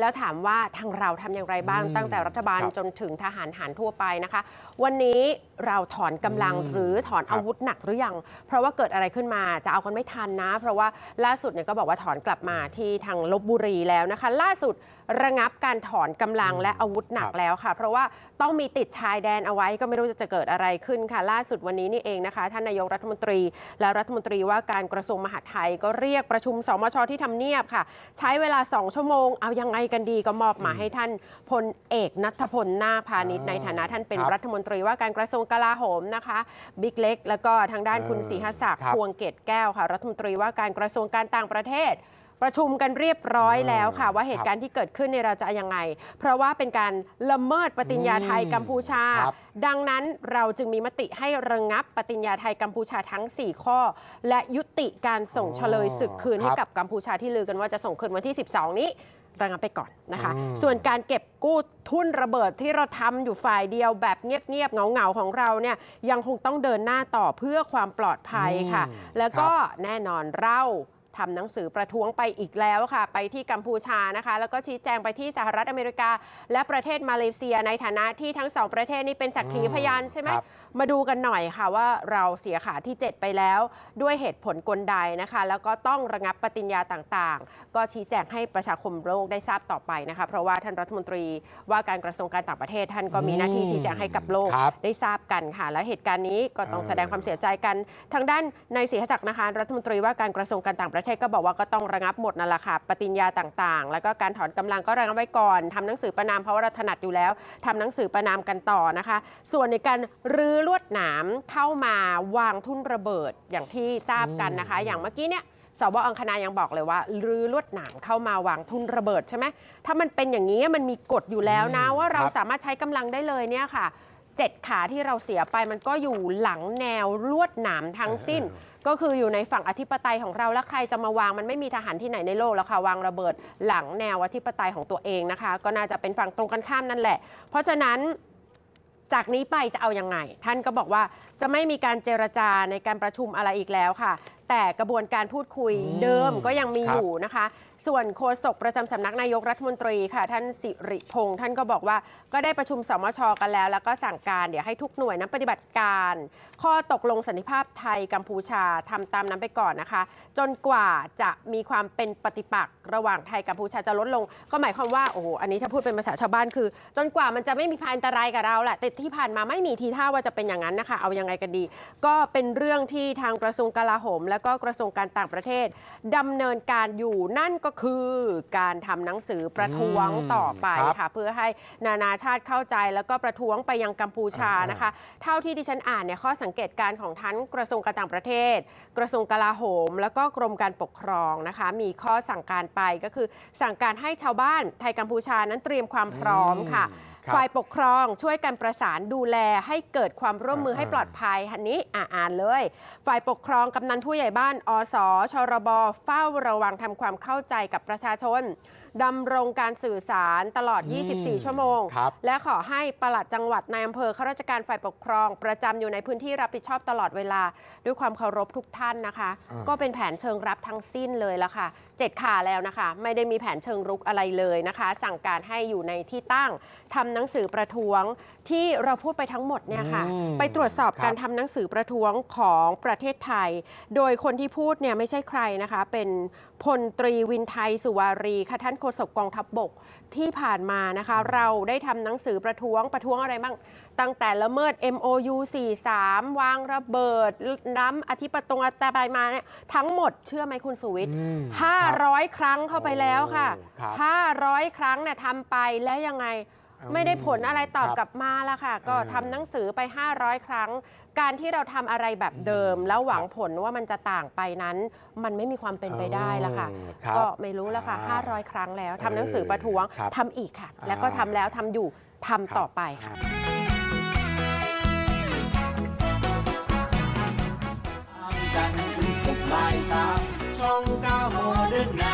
แล้วถามว่าทางเราทำอย่างไรบ้างอืมตั้งแต่รัฐบาลครับจนถึงทหารหารทั่วไปนะคะ วันนี้เราถอนกำลังอืมหรือถอนครับอาวุธหนักหรือยัง เพราะว่าเกิดอะไรขึ้นมาจะเอากันไม่ทันนะ เพราะว่าล่าสุดเนี่ยก็บอกว่าถอนกลับมาที่ทางลบบุรีแล้วนะคะ ล่าสุดระงับการถอนกำลังและอาวุธหนักครับแล้วค่ะ เพราะว่าต้องมีติดชายแดนเอาไว้ก็ไม่รู้จะเกิดอะไรขึ้นค่ะ ล่าสุดวันนี้นี่เองนะคะ ท่านนายกรัฐมนตรี และรัฐมนตรีว่าการกระทรวงมหาดไทยก็เรียกประชุมสมชที่ทำเนียบค่ะ ใช้เวลา 2 ชั่วโมงเอายังไงกันดีก็มอบหมายให้ท่านพลเอกนัทพลนาคพาณิชย์อ่าในฐานะท่านเป็นครับรัฐมนตรีว่าการกระทรวงกลาโหมนะคะบิ๊กเล็ก แล้วก็ทางด้านเออคุณศรีหศักดิ์ครับพวงเกตแก้วค่ะ รัฐมนตรีว่าการกระทรวงการต่างประเทศประชุมกันเรียบร้อยแล้วค่ะ ว่าเหตุการณ์ที่เกิดขึ้นเนี่ยเราจะยังไง เพราะว่าเป็นการละเมิดปฏิญญาไทยอืมกัมพูชาครับดังนั้นเราจึงมีมติให้ระงับปฏิญญาไทยกัมพูชาทั้ง 4 ข้อ และยุติการส่งอ๋อเฉลยศึกคืนให้ครับกับกัมพูชาที่ลือกันว่าจะส่งคืนวันที่ 12 นี้ ระงับไปก่อนนะคะอืมส่วนการเก็บกู้ทุนระเบิดที่เราทำอยู่ฝ่ายเดียวแบบเงียบๆเหงาๆของเราเนี่ยยังคงต้องเดินหน้าต่อเพื่อความปลอดภัยค่ะอืมแล้วก็ครับแน่นอนเรา ทำหนังสือประท้วงไปอีกแล้วค่ะ ไปที่กัมพูชานะคะ แล้วก็ชี้แจงไปที่สหรัฐอเมริกา และประเทศมาเลเซียในฐานะที่ทั้งสองประเทศนี้เป็นสักขีพยานใช่ไหมครับมาดูกันหน่อยค่ะว่าเราเสียขาที่ 7 ไปแล้ว ด้วยเหตุผลกลใดนะคะ แล้วก็ต้องระงับปฏิญญาต่างๆ ก็ชี้แจงให้ประชาคมโลกได้ทราบต่อไปนะคะ เพราะว่าท่านรัฐมนตรีว่าการกระทรวงการต่างประเทศท่านก็มีหน้าที่ชี้แจงให้กับโลกครับได้ทราบกันค่ะ และเหตุการณ์นี้ก็ต้องเออแสดงความเสียใจกัน ทางด้านนายศรีศักดิ์นะคะรัฐมนตรีว่าการกระทรวงการต่างประเทศก็บอกว่าก็ต้องระงับหมดนั่นแหละค่ะ ปฏิญญาต่างๆ แล้วก็การถอนกำลังก็ระงับไว้ก่อนทำหนังสือประนามเพราะว่าเราถนัดอยู่แล้วทำหนังสือประนามกันต่อนะคะ ส่วนในการรื้อลวดหนามเข้ามาวางทุ่นระเบิดอย่างที่ทราบกันนะคะอืมอย่างเมื่อกี้เนี่ยสวอังคณายังบอกเลยว่ารื้อลวดหนามเข้ามาวางทุ่นระเบิดใช่ไหมถ้ามันเป็นอย่างนี้มันมีกฎอยู่แล้วนะอืมว่าเราครับสามารถใช้กำลังได้เลยเนี่ยค่ะ เจ็ดขาที่เราเสียไปมันก็อยู่หลังแนวลวดหนามทั้งสิ้น ก็คืออยู่ในฝั่งอธิปไตยของเราแล้วใครจะมาวางมันไม่มีทหารที่ไหนในโลกแล้วค่ะวางระเบิดหลังแนวอธิปไตยของตัวเองนะคะ ก็น่าจะเป็นฝั่งตรงกันข้ามนั่นแหละ เพราะฉะนั้นจากนี้ไปจะเอายังไง ท่านก็บอกว่าจะไม่มีการเจรจาในการประชุมอะไรอีกแล้วค่ะ แต่กระบวนการพูดคุยอืมเดิมก็ยังมีครับอยู่นะคะ ส่วนโฆษกประจำสำนักนายกรัฐมนตรีค่ะ ท่านสิริพงษ์ท่านก็บอกว่าก็ได้ประชุมสมชกันแล้ว แล้วก็สั่งการเดี๋ยวให้ทุกหน่วยนั้นปฏิบัติการ ข้อตกลงสันติภาพไทยกัมพูชาทำตามนั้นไปก่อนนะคะ จนกว่าจะมีความเป็นปฏิปักษ์ระหว่างไทยกัมพูชาจะลดลง ก็หมายความว่าโอ้โหอันนี้ถ้าพูดเป็นภาษาชาวบ้านคือ จนกว่ามันจะไม่มีภัยอันตรายกับเราแหละแต่ที่ผ่านมาไม่มีทีท่าว่าจะเป็นอย่างนั้นนะคะ เอายังไงกันดี ก็เป็นเรื่องที่ทางกระทรวงกลาโหมและก็กระทรวงการต่างประเทศดำเนินการอยู่นั่นก็คือการทำหนังสือประท้วงอืมต่อไปครับค่ะเพื่อให้นานาชาติเข้าใจแล้วก็ประท้วงไปยังกัมพูชาอ่านนะคะ เท่าที่ดิฉันอ่านเนี่ยข้อสังเกตการณ์ของทั้งกระทรวงการต่างประเทศ กระทรวงกลาโหม แล้วก็กรมการปกครองนะคะ มีข้อสั่งการไปก็คือสั่งการให้ชาวบ้านไทยกัมพูชานั้นเตรียมความพร้อมค่ะครับ ฝ่ายปกครองช่วยกันประสานดูแลให้เกิดความร่วมมือให้ปลอดภัยอันนี้อ่าอ่านเลย ฝ่ายปกครองกำนันผู้ใหญ่บ้านอสชรบเฝ้าระวังทำความเข้าใจกับประชาชนดำรงการสื่อสารตลอดอืม24 ชั่วโมงครับและขอให้ปลัดจังหวัดในายอำเภอข้าราชการฝ่ายปกครอง ประจำอยู่ในพื้นที่รับผิดชอบตลอดเวลา ด้วยความเคารพทุกท่านนะคะอ่าก็เป็นแผนเชิงรับทั้งสิ้นเลยละค่ะ เจ็ดขาแล้วนะคะ ไม่ได้มีแผนเชิงรุกอะไรเลยนะคะ สั่งการให้อยู่ในที่ตั้งทำหนังสือประท้วงที่เราพูดไปทั้งหมดเนี่ยค่ะอืมไปตรวจสอบครับการทำหนังสือประท้วงของประเทศไทย โดยคนที่พูดเนี่ยไม่ใช่ใครนะคะ เป็นพลตรีวินไทยสุวารีค่ะท่านโฆษกกองทัพบบกที่ผ่านมานะคะ เราได้ทำหนังสือประท้วงประท้วงอะไรบ้างตั้งแต่ละเมิด MOU 43 วางระเบิดน้ำอธิปตงอัตบายมาเนี่ยทั้งหมดเชื่อไหมคุณสุวิทย์อืมครับ500 ครั้งเข้าไปแล้วค่ะ 500 ครั้งเนี่ยทำไปแล้วยังไงไม่ได้ผลอะไรตอบกลับมาละค่ะ ก็ทำหนังสือไป 500 ครั้ง การที่เราทำอะไรแบบเดิม แล้วหวังผลว่ามันจะต่างไปนั้น มันไม่มีความเป็นไปได้ละค่ะ ก็ไม่รู้ละค่ะ 500 ครั้งแล้วทำหนังสือประท้วงทำอีกค่ะ แล้วก็ทำแล้วทำอยู่ทำต่อไปค่ะช่องเก้าโม the night.